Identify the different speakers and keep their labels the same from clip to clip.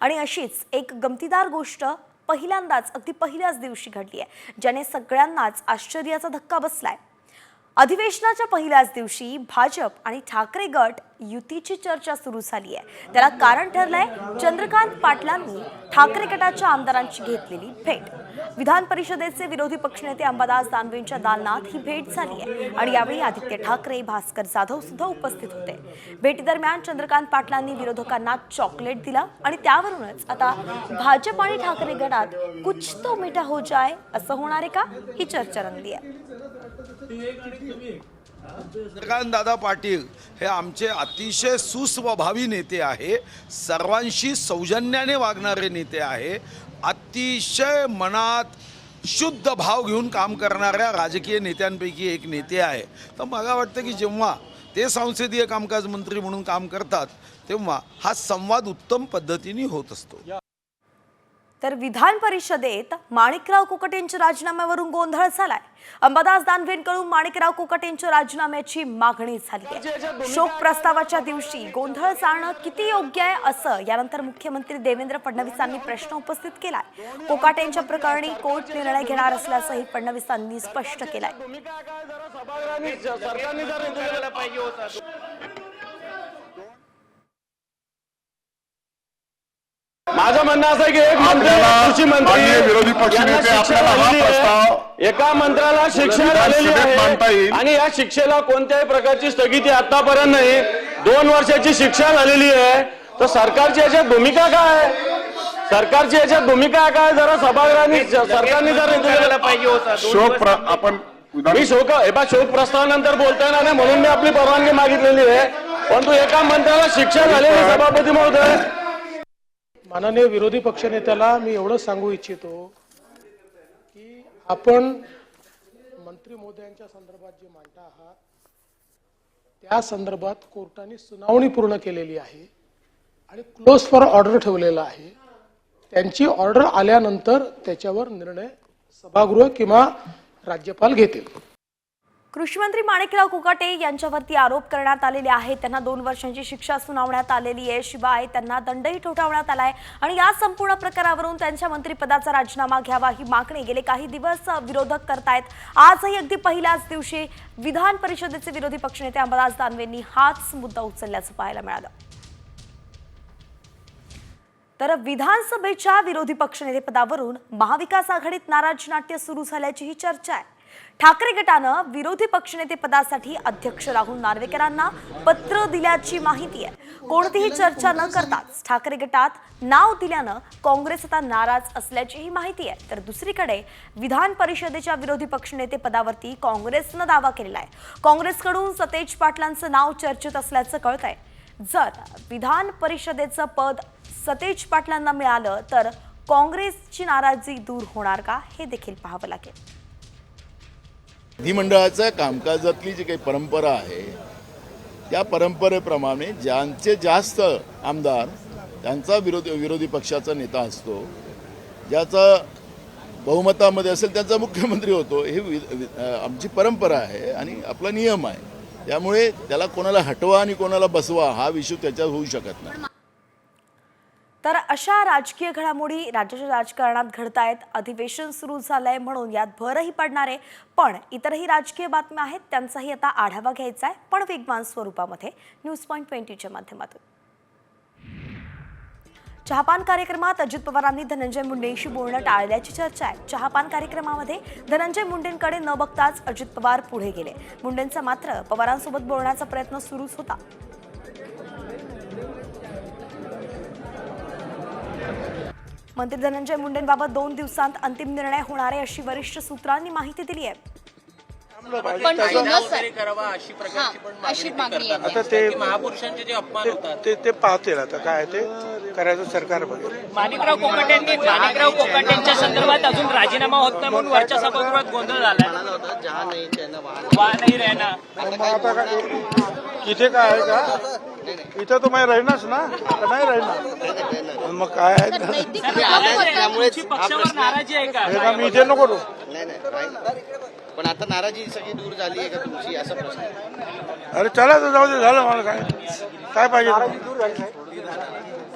Speaker 1: आणि अशीच एक गमतीदार गोष्ट पहिल्यांदाच अगदी पहिल्याच दिवशी घडली आहे ज्याने सगळ्यांनाच आश्चर्याचा धक्का बसलाय. अधिवेशनाच्या पहिल्याच दिवशी भाजप आणि ठाकरे गट युतीची चर्चा सुरू झाली आहे त्याला कारण ठरलंय चंद्रकांत पाटलांनी ठाकरे गटाच्या आमदारांची घेतलेली भेट. विधान परिषदेचे विरोधी पक्षनेते अंबादास दानवेंच्या दालनात ही भेट झाली आहे. आणि यावेळी आदित्य ठाकरे भास्कर जाधव सुद्धा उपस्थित होते. भेटीदरम्यान चंद्रकांत पाटलांनी विरोधकांना चॉकलेट दिला आणि त्यावरूनच आता भाजप आणि ठाकरे गटात कुछ तो मिठा हो जाय असं होणार आहे का? ही चर्चा रंगली आहे.
Speaker 2: चंद्रकांत दादा पाटील हे आमचे अतिशय सुस्वभावी नेते आहे. सर्वांशी सौजन्याने वागणारे नेते आहे. अतिशय मनात शुद्ध भाव घेऊन काम करणाऱ्या राजकीय नेत्यांपैकी एक नेते आहे. तर मला वाटतं की जेव्हा ते संसदीय कामकाज मंत्री म्हणून काम करतात तेव्हा हा संवाद उत्तम पद्धतीने होत असतो.
Speaker 1: तर विधान परिषदेत माणिकराव कुकटेंच्या राजीनाम्यावरून गोंधळ झालाय. अंबादास दानवेंकडून माणिकराव कुकटेंच्या राजीनाम्याची मागणी झाली शोक प्रस्तावाच्या दिवशी गोंधळ जाणं किती योग्य आहे असं यानंतर मुख्यमंत्री देवेंद्र फडणवीसांनी प्रश्न उपस्थित केलाय. कोकाटेंच्या प्रकरणी कोर्ट निर्णय घेणार असल्याचंही फडणवीसांनी स्पष्ट केलंय
Speaker 3: भूमिका काय जरा सभागृहांनी सरकारने जर निर्णय घ्यायला पाहिजे होता माझं म्हणणं असं आहे की एक मंत्री कृषी मंत्री
Speaker 4: माननीय विरोधी
Speaker 3: यांना
Speaker 4: पक्षनेते
Speaker 3: शिक्षा
Speaker 4: आपल्याला हा
Speaker 3: झालेली आहे.
Speaker 4: प्रस्ताव
Speaker 3: एका मंत्र्याला शिक्षा झालेली
Speaker 4: विधानसभेत मांडता
Speaker 3: आहे
Speaker 4: येईल.
Speaker 3: आणि या शिक्षेला कोणत्याही प्रकारची स्थगिती आतापर्यंत नाही दोन वर्षाची शिक्षा झालेली आहे तर सरकारची याच्यात भूमिका काय आहे? सरकारची याच्यात भूमिका काय जरा सभागृहांनी सरकारने जर निर्णय पाहिजे होता
Speaker 4: शोक प्र- आपण विधान
Speaker 3: मी शोक हे बा शोक प्रस्तावानंतर बोलता येणार नाही म्हणून मी आपली परवानगी मागितलेली आहे परंतु एका मंत्र्याला शिक्षा झालेली सभापती महोदय
Speaker 5: माननीय विरोधी पक्षनेत्याला मी एवढं सांगू इच्छितो की आपण मंत्री मोदयांच्या संदर्भात जे मांडता आहात त्या संदर्भात कोर्टाने सुनावणी पूर्ण केलेली आहे आणि क्लोज फॉर ऑर्डर ठेवलेला आहे. त्यांची ऑर्डर आल्यानंतर त्याच्यावर निर्णय सभागृह किंवा राज्यपाल घेतील.
Speaker 1: कृषीमंत्री माणिकराव कुकाटे यांच्यावरती आरोप करण्यात आलेले आहेत. त्यांना दोन वर्षांची शिक्षा सुनावण्यात आलेली आहे. शिवाय त्यांना दंडही ठोठावण्यात आलाय. आणि या संपूर्ण प्रकारावरून त्यांच्या मंत्रिपदाचा राजीनामा घ्यावा ही मागणी गेले काही दिवस विरोधक करतायत. आजही अगदी पहिल्याच दिवशी विधान परिषदेचे विरोधी पक्षनेते अंबादास दानवेंनी हाच मुद्दा उचलल्याचं पाहायला मिळालं. तर विधानसभेच्या विरोधी पक्षनेतेपदावरून महाविकास आघाडीत नाराज नाट्य सुरू झाल्याची ही चर्चा आहे. ठाकरे गटानं विरोधी पक्षनेतेपदासाठी अध्यक्ष राहुल नार्वेकरांना पत्र दिल्याची माहिती आहे. कोणतीही चर्चा न करताच ठाकरे गटात नाव दिल्यानं काँग्रेस आता नाराज असल्याचीही माहिती आहे. तर दुसरीकडे विधान परिषदेच्या विरोधी पक्षनेते पदावरती काँग्रेसनं दावा केलेला आहे. काँग्रेसकडून सतेज पाटलांचं नाव चर्चेत असल्याचं कळत आहे जर विधान परिषदेचं पद सतेज पाटलांना मिळालं तर काँग्रेसची नाराजी दूर होणार का? हे देखील पाहावं लागेल.
Speaker 6: विधिमंडळाच्या कामकाजातली जी काही परंपरा आहे त्या परंपरेप्रमाणे ज्यांचे जास्त आमदार त्यांचा विरोधी विरोधी पक्षाचा नेता असतो ज्याचा बहुमतामध्ये असेल त्यांचा मुख्यमंत्री होतो हे वि- आमची परंपरा आहे आणि आपला नियम आहे. त्यामुळे त्याला कोणाला हटवा आणि कोणाला बसवा हा विषय त्याच्यात होऊ शकत नाही.
Speaker 1: तर अशा राजकीय घडामोडी राज्याच्या राजकारणात घडत आहेत अधिवेशन सुरू झालंय म्हणून यात भरही पडणार आहे. पण इतरही राजकीय बातम्या आहेत त्यांचाही आता आढावा घ्यायचा आहे पण वेगवान स्वरूपामध्ये. न्यूज पॉईंट ट्वेंटीच्या माध्यमातून. चहापान कार्यक्रमात अजित पवारांनी धनंजय मुंडेंशी बोलणं टाळल्याची चर्चा आहे. चहापान कार्यक्रमामध्ये धनंजय मुंडेंकडे न बघताच अजित पवार पुढे गेले. मुंडेंचा मात्र पवारांसोबत बोलण्याचा प्रयत्न सुरूच होता. मंत्री धनंजय मुंडेंबाबत दोन दिवसांत अंतिम निर्णय होणार आहे अशी वरिष्ठ सूत्रांनी माहिती दिली आहे.
Speaker 7: पण
Speaker 8: अशी
Speaker 7: हा,
Speaker 8: मागणी ते करतात.
Speaker 7: येते.
Speaker 9: ते
Speaker 8: की महापुरुषांचे जे अपमान होतात.
Speaker 9: ते ते पाहतील आता काय ते करायचं सरकार बघेल.
Speaker 10: माणिकराव कोकाटेंनी माणिकराव कोकाटेंच्या संदर्भात अजून राजीनामा होत नाही म्हणून वरच्या सभागृहात गोंधळ झालाय. वा नाही रहना.
Speaker 9: इथे काय आहे का? इथं तुम्ही राहीनाच ना. का नाही राहीना मग काय आहे? तर?
Speaker 10: तुमची पक्षावर नाराजी आहे का?
Speaker 9: हे का मी इथे नको करू.
Speaker 8: नाही नाही राहील. पण आता नाराजी सगळी दूर झाली आहे का तुमची? असा प्रश्न आहे.
Speaker 9: अरे चला तर जाऊ दे झालं मला काय. काय पाहिजे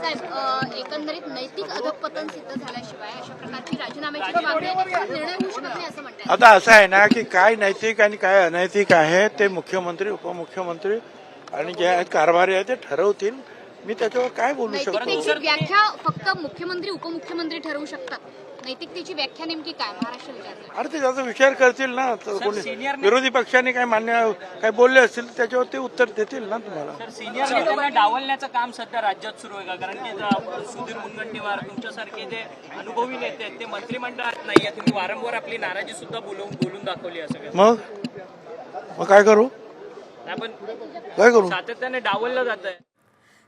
Speaker 7: साहेब अ, एकंदरीत नैतिक अधपतन सिद्ध झाल्याशिवाय अशा प्रकारची राजीनाम्याची मागणी आहे, त्याचा निर्णय होऊ शकत नाही असं म्हणतात
Speaker 9: आता असं आहे ना की काय नैतिक आणि काय अनैतिक आहे ते मुख्यमंत्री उपमुख्यमंत्री आणि जे आहेत कारभारी आहे ते ठरवतील. मी त्याच्यावर काय बोलू शकतो?
Speaker 7: व्याख्या फक्त मुख्यमंत्री उपमुख्यमंत्री ठरवू शकतात. नैतिकतेची व्याख्या नेमकी काय? महाराष्ट्र
Speaker 9: अरे ते त्याचा विचार करतील ना. तर कोणी विरोधी पक्षांनी काय मान्य काय बोलले असतील त्याच्यावर ते उत्तर देतील ना तुम्हाला.
Speaker 10: तर सिनियर नेत्यांना डावलण्याचं काम सध्या राज्यात सुरू आहे का? कारण की सुधीर मुनगंटीवार तुमच्यासारखे जे अनुभवी नेते आहेत ते मंत्रिमंडळात नाहीये. तुम्ही वारंवार आपली नाराजी सुद्धा बोलवून बोलून दाखवली आहे सगळं
Speaker 9: मग? मग काय करू? काय करू?
Speaker 10: सातत्याने डावललं जात आहे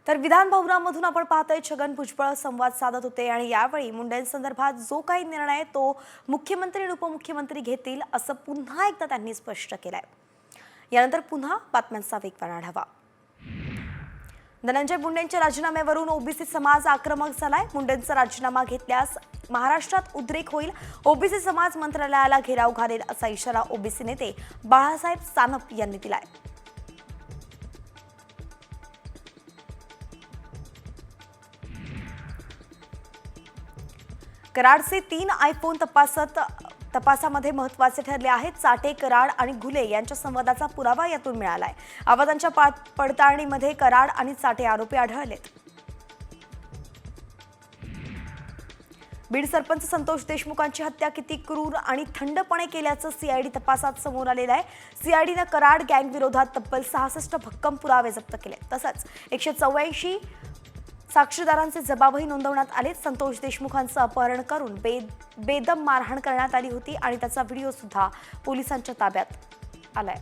Speaker 1: तर विधान भवनामधून आपण पाहतोय छगन भुजबळ संवाद साधत होते आणि यावेळी मुंडेंसंदर्भात जो काही निर्णय तो मुख्यमंत्री आणि उपमुख्यमंत्री घेतील असं पुन्हा एकदा त्यांनी स्पष्ट केलंय. यानंतर पुन्हा बातम्यांचा वेगवान आढावा. धनंजय मुंडेंच्या राजीनाम्यावरून ओबीसी समाज आक्रमक झालाय. मुंडेंचा राजीनामा घेतल्यास महाराष्ट्रात उद्रेक होईल. ओबीसी समाज मंत्रालयाला घेराव घालेल असा इशारा ओबीसी नेते बाळासाहेब सानप यांनी दिलाय. कराडचे तीन आयफोन तपासत तपासामध्ये महत्त्वाचे ठरले आहेत. चाटे कराड आणि घुले यांच्या संवादाचा पुरावा यातून मिळालाय. आवाजांच्या पा- पडताळणीमध्ये कराड आणि चाटे आरोपी आढळलेत. बीड सरपंच संतोष देशमुखांची हत्या किती क्रूर आणि थंडपणे केल्याचं सीआयडी तपासात समोर आलेलं आहे. सीआयडीनं कराड गँग विरोधात तब्बल सहासष्ट भक्कम पुरावे जप्त केले. तसंच एकशे चौऱ्याऐंशी साक्षीदारांचे जबाबही नोंदवण्यात आले. संतोष देशमुखांचं अपहरण करून बे बेदम मारहाण करण्यात आली होती आणि त्याचा व्हिडिओ सुद्धा पोलिसांच्या ताब्यात आलाय.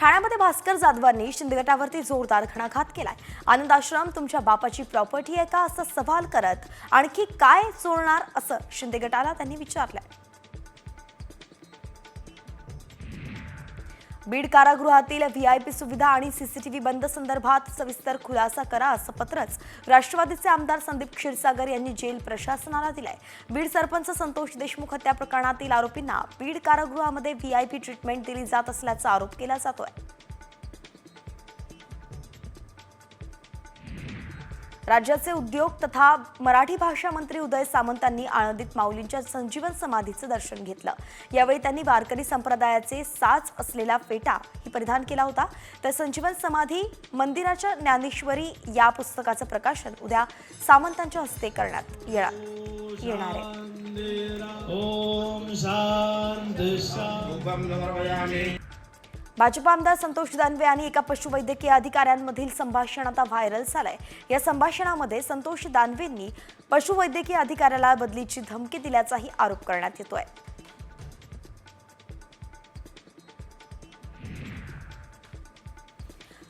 Speaker 1: ठाण्यामध्ये भास्कर जाधवांनी शिंदेगटावरती जोरदार घणाघात केलाय. आनंद आश्रम तुमच्या बापाची प्रॉपर्टी आहे का? असं सवाल करत आणखी काय चोरणार? असं शिंदेगटाला त्यांनी विचारलंय. बीड कारागृहातील व्ही आय पी सुविधा आणि सीसीटीव्ही बंद संदर्भात सविस्तर खुलासा करा असं पत्रच राष्ट्रवादीचे आमदार संदीप क्षीरसागर यांनी जेल प्रशासनाला दिलंय. बीड सरपंच संतोष देशमुख हत्या प्रकरणातील आरोपींना बीड कारागृहामध्ये व्ही आय पी ट्रीटमेंट दिली जात असल्याचा आरोप केला जातोय. राज्याचे उद्योग तथा मराठी भाषा मंत्री उदय सामंतांनी आळंदीत माऊलींच्या संजीवन समाधीचं दर्शन घेतलं. यावेळी त्यांनी वारकरी संप्रदायाचे साज असलेला फेटा ही परिधान केला होता. तर संजीवन समाधी मंदिराच्या ज्ञानेश्वरी या पुस्तकाचं प्रकाशन उद्या सामंतांच्या हस्ते करण्यात येणार येणार आहे. भाजप आमदार संतोष दानवे आणि एका पशुवैद्यकीय अधिकाऱ्यांमधील संभाषण आता व्हायरल झालंय. या संभाषणामध्ये संतोष दानवेंनी पशुवैद्यकीय अधिकाऱ्याला बदलीची धमकी दिल्याचाही आरोप करण्यात येतोय.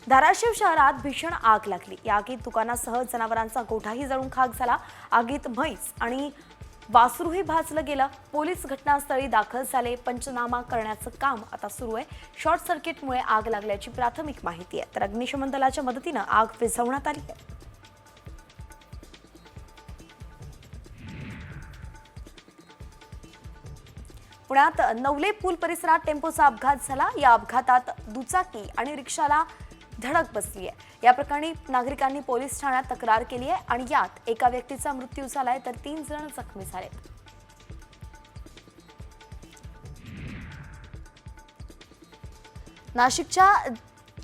Speaker 1: धाराशिव शहरात भीषण आग लागली. या आगीत दुकानासह जनावरांचा गोठाही जळून खाक झाला. आगीत म्हैस आणि वासरूही भाजलं गेलं. पोलीस घटनास्थळी दाखल झाले. पंचनामा करण्याचं काम आता सुरू आहे. शॉर्ट सर्किटमुळे आग लागल्याची प्राथमिक माहिती आहे. तर अग्निशमन दलाच्या मदतीनं आग विझवण्यात आली आहे. पुण्यात नवले पूल परिसरात टेम्पोचा अपघात झाला. या अपघातात दुचाकी आणि रिक्षाला धडक बसली आहे. या प्रकरणी नागरिकांनी पोलीस ठाण्यात तक्रार केली आहे आणि यात एका व्यक्तीचा मृत्यू झालाय तर तीन जण जखमी झालेत. नाशिकच्या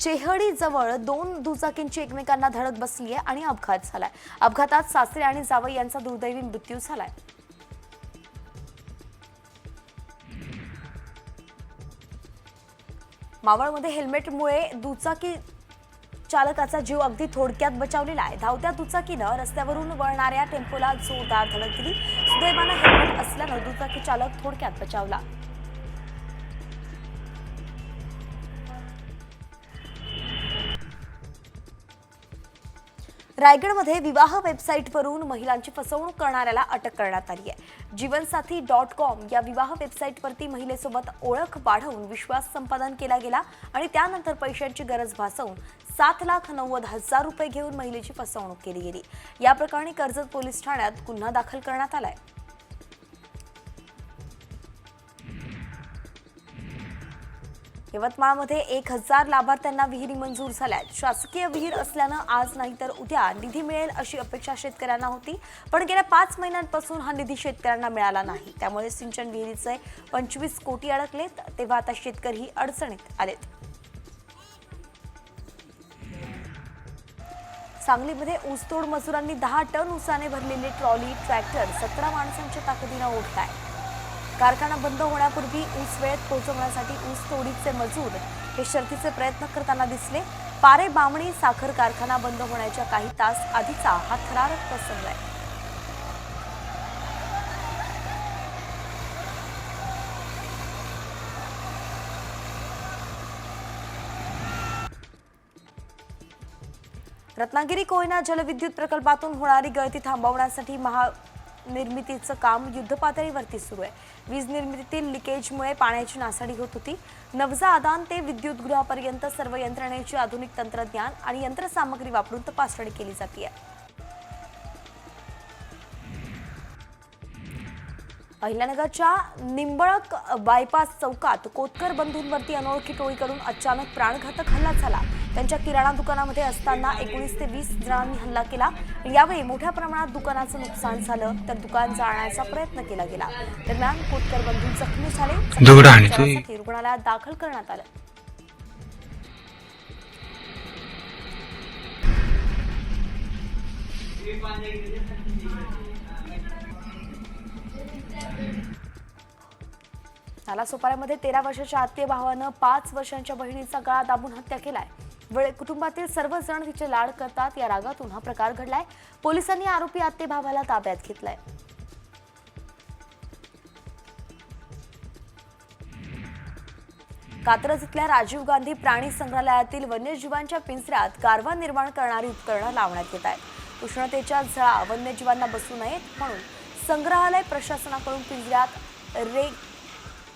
Speaker 1: चेहडीजवळ दोन दुचाकींची एकमेकांना धडक बसली आहे आणि अपघात झालाय. अपघातात सासरे आणि जावई यांचा दुर्दैवी मृत्यू झालाय. मावळमध्ये हेल्मेटमुळे दुचाकी चालकाचा जीव अगदी थोडक्यात बचावलेला आहे. धावत्या दुचाकीनं रस्त्यावरून वळणाऱ्या टेम्पोला जोरदार धडक दिली. सुदैवानं हेल्मेट असल्यानं दुचाकी चालक थोडक्यात बचावला. रायगडमध्ये विवाह वेबसाईटवरून महिलांची फसवणूक करणाऱ्याला अटक करण्यात आली आहे. जीवनसाथी डॉट कॉम या विवाह वेबसाईटवरती महिलेसोबत ओळख वाढवून विश्वास संपादन केला गेला आणि त्यानंतर पैशांची गरज भासवून सात लाख नव्वद हजार रुपये घेऊन महिलेची फसवणूक केली गेली. या प्रकरणी कर्जत पोलीस ठाण्यात गुन्हा दाखल करण्यात आलाय. यवतमाळमध्ये एक हजार लाभार्थ्यांना विहिरी मंजूर झाल्यात. शासकीय विहीर असल्यानं आज नाही तर उद्या निधी मिळेल अशी अपेक्षा शेतकऱ्यांना होती. पण गेल्या पाच महिन्यांपासून हा निधी शेतकऱ्यांना मिळाला नाही. त्यामुळे सिंचन विहिरीचे पंचवीस कोटी अडकलेत तेव्हा आता शेतकरीही अडचणीत आलेत. सांगलीमध्ये ऊसतोड मजुरांनी दहा टन ऊसाने भरलेली ट्रॉली ट्रॅक्टर सतरा माणसांच्या ताकदीनं ओढत आहे कारखाना बंद होण्यापूर्वी ऊस वेळेत पोहोचवण्यासाठी ऊस तोडीचे मजूर हे शर्थीचे प्रयत्न करताना दिसले. पारे बामणी साखर कारखाना बंद होण्याच्या काही तास आधीचा हा थरारक प्रसंग आहे. रत्नागिरी कोयना जलविद्युत प्रकल्पातून होणारी गळती थांबवण्यासाठी महानिर्मितीचं काम युद्धपातळीवरती सुरू आहे. वीज निर्मितीतील लिकेजमुळे पाण्याची नासाडी होत होती. नवजा आदान ते विद्युत गृहापर्यंत सर्व यंत्रणेची आधुनिक तंत्रज्ञान आणि यंत्रसामग्री वापरून तपासणी केली जाते अहिल्यानगरच्या निंबळक बायपास चौकात कोतकर बंधूंवरती अनोळखी टोळीकडून अचानक प्राणघातक हल्ला झाला. त्यांच्या किराणा दुकानामध्ये असताना एकोणीस ते वीस जणांनी हल्ला केला. यावेळी मोठ्या प्रमाणात दुकानाचं नुकसान झालं तर दुकान जाळण्याचा प्रयत्न केला गेला. दरम्यान कोतकर बंधू जखमी झाले. रुग्णालयात दाखल करण्यात आलं. नालासोपाऱ्यामध्ये तेरा वर्षाच्या आत्मीय भावानं पाच वर्षांच्या बहिणीचा गळा दाबून हत्या केलाय. वेळ कुटुंबातील सर्वजण तिचे लाड करतात. या रागातून हा प्रकार घडलाय. पोलिसांनी आरोपी आत्ते भावाला ताब्यात घेतलाय. कात्रज इथल्या राजीव गांधी प्राणी संग्रहालयातील वन्यजीवांच्या पिंजऱ्यात गारवा निर्माण करणारी उपकरणं लावण्यात येत आहेत. उष्णतेच्या झळा वन्यजीवांना बसू नयेत म्हणून संग्रहालय प्रशासनाकडून पिंजऱ्यात रे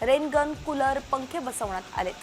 Speaker 1: रेनगन कूलर पंखे बसवण्यात आलेत.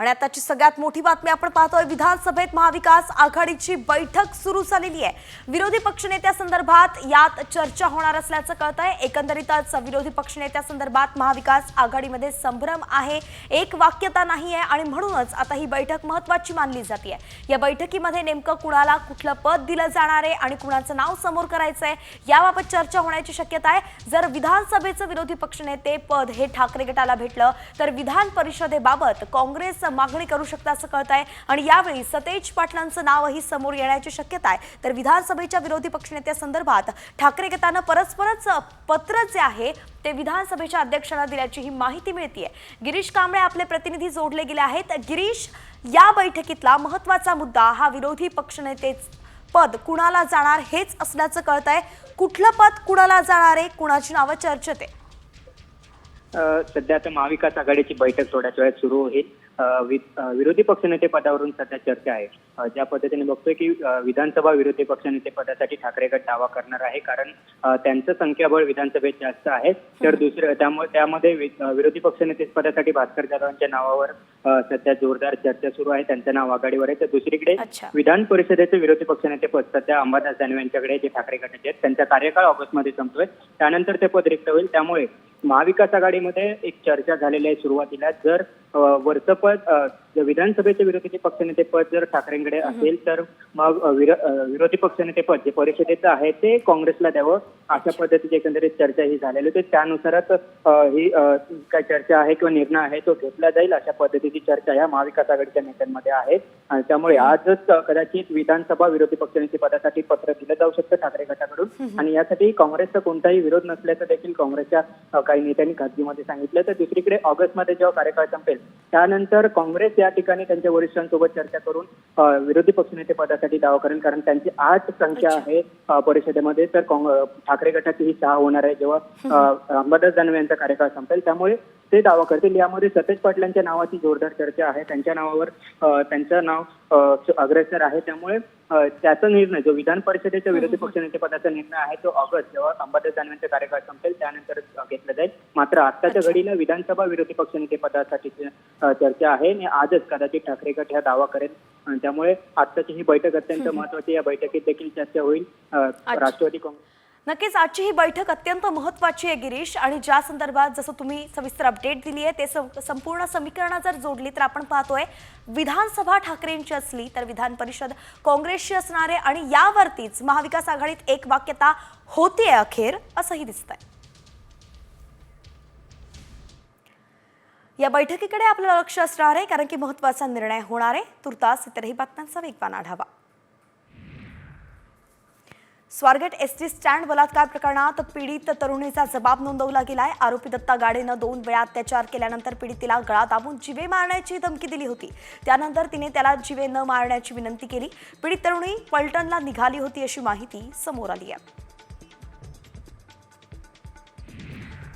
Speaker 1: आणि आताची सगळ्यात मोठी बातमी आपण पाहतोय विधानसभेत महाविकास आघाडीची बैठक सुरू झालेली आहे. विरोधी पक्षनेत्यासंदर्भात यात चर्चा होणार असल्याचं कळत आहे एकंदरीतच विरोधी पक्षनेत्यासंदर्भात महाविकास आघाडीमध्ये संभ्रम आहे. एक वाक्यता नाही आहे आणि म्हणूनच आता ही बैठक महत्वाची मानली जाते या बैठकीमध्ये नेमकं कुणाला कुठलं पद दिलं जाणार आहे आणि कुणाचं नाव समोर करायचं आहे याबाबत चर्चा होण्याची शक्यता आहे. जर विधानसभेचं विरोधी पक्षनेते पद हे ठाकरे गटाला भेटलं तर विधान परिषदेबाबत काँग्रेस मागणी करू शकता असं कळत आहे. आणि यावेळी सतेज पाटलांचं नावही समोर येण्याची शक्यता आहे. तर विधानसभेच्या विरोधी पक्षनेत्यासंदर्भात ठाकरे गटानं परस्परच पत्र जे आहे ते विधानसभेच्या अध्यक्षांना दिल्याची ही माहिती मिळते गिरीश कांबळे आपले प्रतिनिधी जोडले गेले आहेत. गिरीश या बैठकीतला महत्त्वाचा मुद्दा हा विरोधी पक्षनेते पद कुणाला जाणार हेच असल्याचं कळत आहे. कुठलं पद कुणाला जाणार आहे कुणाची नावं चर्चेत आहे
Speaker 11: सध्या महाविकास आघाडीची बैठक थोड्याच वेळात सुरू होईल. विरोधी पक्षनेते पदावरून सध्या चर्चा आहे. ज्या पद्धतीने बघतोय की विधानसभा विरोधी पक्षनेते पदासाठी ठाकरे गट दावा करणार आहे. कारण त्यांचं संख्याबळ विधानसभेत जास्त आहे. तर दुसरं त्यामुळे त्यामध्ये विरोधी पक्षनेते पदासाठी भास्कर जाधवांच्या नावावर सध्या जोरदार चर्चा सुरू आहे. त्यांचं नाव आघाडीवर आहे. तर दुसरीकडे. विधान परिषदेचे विरोधी पक्षनेते पद सध्या अंबादास दानवे यांच्याकडे जे ठाकरे गटाचे आहेत. त्यांचा कार्यकाळ ऑगस्टमध्ये संपतोय. त्यानंतर ते पद रिक्त होईल. त्यामुळे महाविकास आघाडीमध्ये एक चर्चा झालेली आहे सुरुवातीला. जर वरचं पद जर विधानसभेचे विरोधी पक्षनेते पद जर ठाकरेंकडे असेल तर मग विरोधी पक्षनेते पद जे परिषदेचं आहे ते काँग्रेसला द्यावं. अशा पद्धतीची एकंदरीत चर्चा ही झालेली होती. त्यानुसारच ही काय चर्चा आहे किंवा निर्णय आहे तो घेतला जाईल अशा पद्धतीची चर्चा या महाविकास आघाडीच्या नेत्यांमध्ये आहे. आणि त्यामुळे आजच कदाचित विधानसभा विरोधी पक्षनेते पदासाठी पत्र दिलं जाऊ शकतं ठाकरे गटाकडून. आणि यासाठी काँग्रेसचा कोणताही विरोध नसल्याचं देखील काँग्रेसच्या काही नेत्यांनी खासगीमध्ये सांगितलं. तर दुसरीकडे ऑगस्टमध्ये जेव्हा कार्यकाळ संपेल त्यानंतर काँग्रेस या ठिकाणी त्यांच्या वरिष्ठांसोबत चर्चा करून विरोधी पक्षनेते पदासाठी दावा करेल कारण त्यांची आठ संख्या आहे परिषदेमध्ये. तर ठाकरे गटाची ही सहा होणार आहे. जेव्हा अंबादास दानवे यांचा कार्यकाळ संपेल त्यामुळे ते दावा करतील. यामध्ये सतेज पाटलांच्या नावाची जोरदार चर्चा आहे. त्यांच्या नावावर त्यांचं नाव अग्रेसर आहे. त्यामुळे त्याचा निर्णय जो विधान परिषदेच्या विरोधी पक्षनेते पदाचा निर्णय आहे तो ऑगस्ट जेव्हा अंबादास दानवेंचा कार्यकाळ संपेल त्यानंतर घेतला जाईल. मात्र आत्ताच्या घडीला विधानसभा विरोधी पक्षनेते पदासाठी चर्चा आहे आणि आजच कदाचित ठाकरे गट हा दावा करेल. त्यामुळे आत्ताची ही बैठक अत्यंत महत्वाची या बैठकीत देखील चर्चा होईल. राष्ट्रवादी काँग्रेस
Speaker 1: नक्कीच आजची ही बैठक अत्यंत महत्वाची आहे गिरीश. आणि ज्या संदर्भात जसं तुम्ही सविस्तर अपडेट दिली आहे ते संपूर्ण समीकरणं जर जोडली तर आपण पाहतोय विधानसभा ठाकरेंची असली तर विधान परिषद काँग्रेसची असणार आहे आणि यावरतीच महाविकास आघाडीत एक वाक्यता होतीये अखेर असंही दिसतंय. या बैठकीकडे आपलं लक्ष असणार आहे कारण की महत्त्वाचा निर्णय होणार आहे. तुर्तास इतरही बातम्यांचा वेगवान आढावा. स्वारगेट एस टी स्टँड बलात्कार प्रकरणात पीडित तरुणीचा जबाब नोंदवला गेलाय. आरोपी दत्ता गाडेनं दोन वेळा अत्याचार केल्यानंतर पीडितीला गळा दाबून जिवे मारण्याची धमकी दिली होती. त्यानंतर तिने त्याला जिवे न मारण्याची विनंती केली. पीडित तरुणी पलटणला निघाली होती अशी माहिती समोर आली आहे.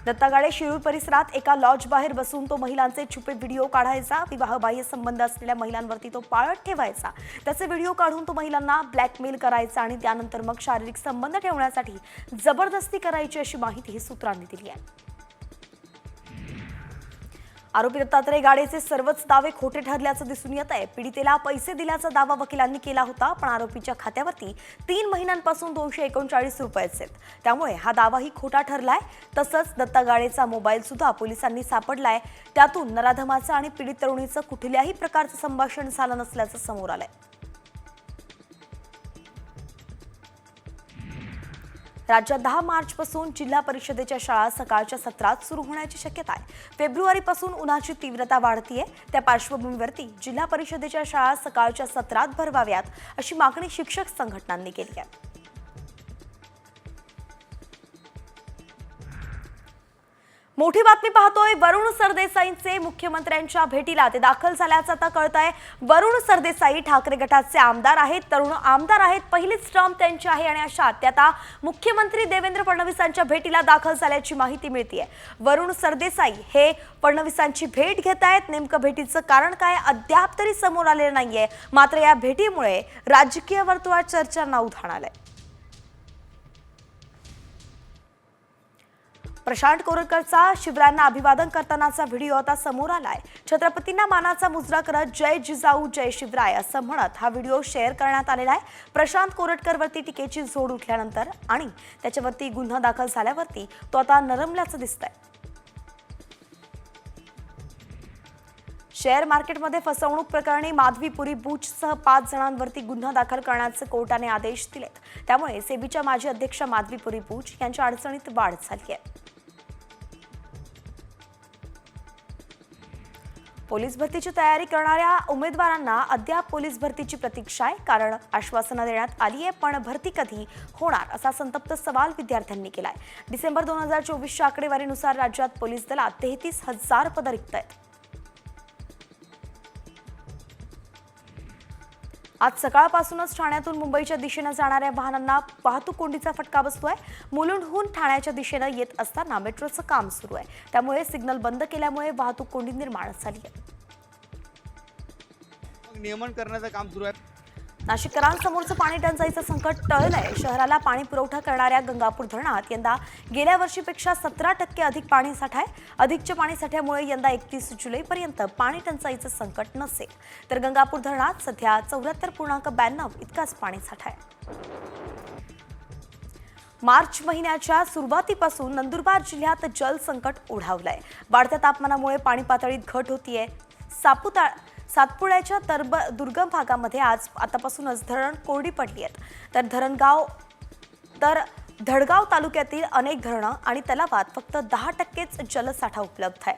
Speaker 1: दत्तागाडे शिरूर परिसरात एका लॉज बाहेर बसून तो महिलांचे छुपे व्हिडिओ काढायचा. विवाहबाह्य संबंध असलेल्या महिलांवरती तो पाळत ठेवायचा. त्याचे व्हिडिओ काढून तो महिलांना ब्लॅकमेल करायचा आणि त्यानंतर मग शारीरिक संबंध ठेवण्यासाठी जबरदस्ती करायची अशी माहिती सूत्रांनी दिली आहे. आरोपी दत्तात्रय गाडेचे सर्वच दावे खोटे ठरल्याचं दिसून येत आहे. पीडितेला पैसे दिल्याचा दावा वकिलांनी केला होता पण आरोपीच्या खात्यावरती तीन महिन्यांपासून दोनशे एकोणचाळीस रुपयेच आहेत. त्यामुळे हा दावाही खोटा ठरलाय. तसंच दत्ता गाडेचा मोबाईल सुद्धा पोलिसांनी सापडलाय. त्यातून नराधमाचं आणि पीडित तरुणीचं कुठल्याही प्रकारचं संभाषण झालं नसल्याचं समोर आलंय. राज्यात दहा मार्चपासून जिल्हा परिषदेच्या शाळा सकाळच्या सत्रात सुरू होण्याची शक्यता आहे. फेब्रुवारीपासून उन्हाची तीव्रता वाढतीये. त्या पार्श्वभूमीवरती जिल्हा परिषदेच्या शाळा सकाळच्या सत्रात भरवाव्यात अशी मागणी शिक्षक संघटनांनी केली आहे. मोठी बातमी पाहतोय वरुण सरदेसाईंचे मुख्यमंत्र्यांच्या भेटीला ते दाखल झाल्याचं आता कळत आहे वरुण सरदेसाई ठाकरे गटाचे आमदार आहेत तरुण आमदार आहेत पहिलीच टर्म त्यांची आहे आणि अशात ते आता मुख्यमंत्री देवेंद्र फडणवीसांच्या भेटीला दाखल झाल्याची माहिती मिळते वरुण सरदेसाई हे फडणवीसांची भेट घेत आहेत. नेमकं भेटीचं कारण काय अद्याप तरी समोर आलेलं नाहीये. मात्र या भेटीमुळे राजकीय वर्तुळात चर्चांना उधाण आलंय. प्रशांत कोरटकरचा शिवरायांना अभिवादन करतानाचा व्हिडिओ आता समोर आलाय. छत्रपतींना मानाचा मुजरा करत जय जिजाऊ जय शिवराय असं म्हणत हा व्हिडिओ शेअर करण्यात आलेला आहे. प्रशांत कोरटकरवरती टीकेची जोड उठल्यानंतर आणि त्याच्यावरती गुन्हा दाखल झाल्यावरती तो आता नरमल्याचं दिसतंय. शेअर मार्केटमध्ये फसवणूक प्रकरणी माधवीपुरी बूचसह पाच जणांवरती गुन्हा दाखल करण्याचे कोर्टाने आदेश दिलेत. त्यामुळे सेबीच्या माजी अध्यक्षा माधवीपुरी बूच यांच्या अडचणीत वाढ झाली आहे. पोलीस भरतीची तयारी करणाऱ्या उमेदवारांना अद्याप पोलीस भरतीची प्रतीक्षा आहे कारण आश्वासनं देण्यात आली आहे पण भरती कधी होणार असा संतप्त सवाल विद्यार्थ्यांनी केलाय. डिसेंबर दोन हजार चोवीसच्या आकडेवारीनुसार राज्यात पोलीस दलात तेहतीस हजार पदं रिक्त आहेत. आज सकाळपासूनच ठाण्यातून मुंबईच्या दिशेनं जाणाऱ्या वाहनांना वाहतूक कोंडीचा फटका बसतोय. मुलुंडहून ठाण्याच्या दिशेनं येत असताना मेट्रोचं काम सुरू आहे. त्यामुळे सिग्नल बंद केल्यामुळे वाहतूक कोंडी निर्माण झाली आहे.
Speaker 8: नियमन करण्याचं काम सुरू आहे.
Speaker 1: नाशिककरांसमोरचं पाणी टंचाईचं संकट टळलंय. शहराला पाणी पुरवठा करणाऱ्या गंगापूर धरणात यंदा गेल्या वर्षीपेक्षा सतरा टक्के अधिक पाणी साठा आहे. अधिकच्या पाणीसाठ्यामुळे यंदा एकतीस जुलैपर्यंत पाणी टंचाईचं संकट नसेल. तर गंगापूर धरणात सध्या चौऱ्याहत्तर पूर्णांक ब्याण्णव इतकाच पाणी साठा आहे. मार्च महिन्याच्या सुरुवातीपासून नंदुरबार जिल्ह्यात जलसंकट ओढावलंय. वाढत्या तापमानामुळे पाणी पातळीत घट होतीये. सापुता सातपुड्याच्या तरब दुर्गम भागामध्ये आज आतापासूनच धरण कोरडी पडली आहेत. तर धरणगाव तर धडगाव तालुक्यातील अनेक धरणं आणि तलावात फक्त दहा टक्केच जलसाठा उपलब्ध आहे.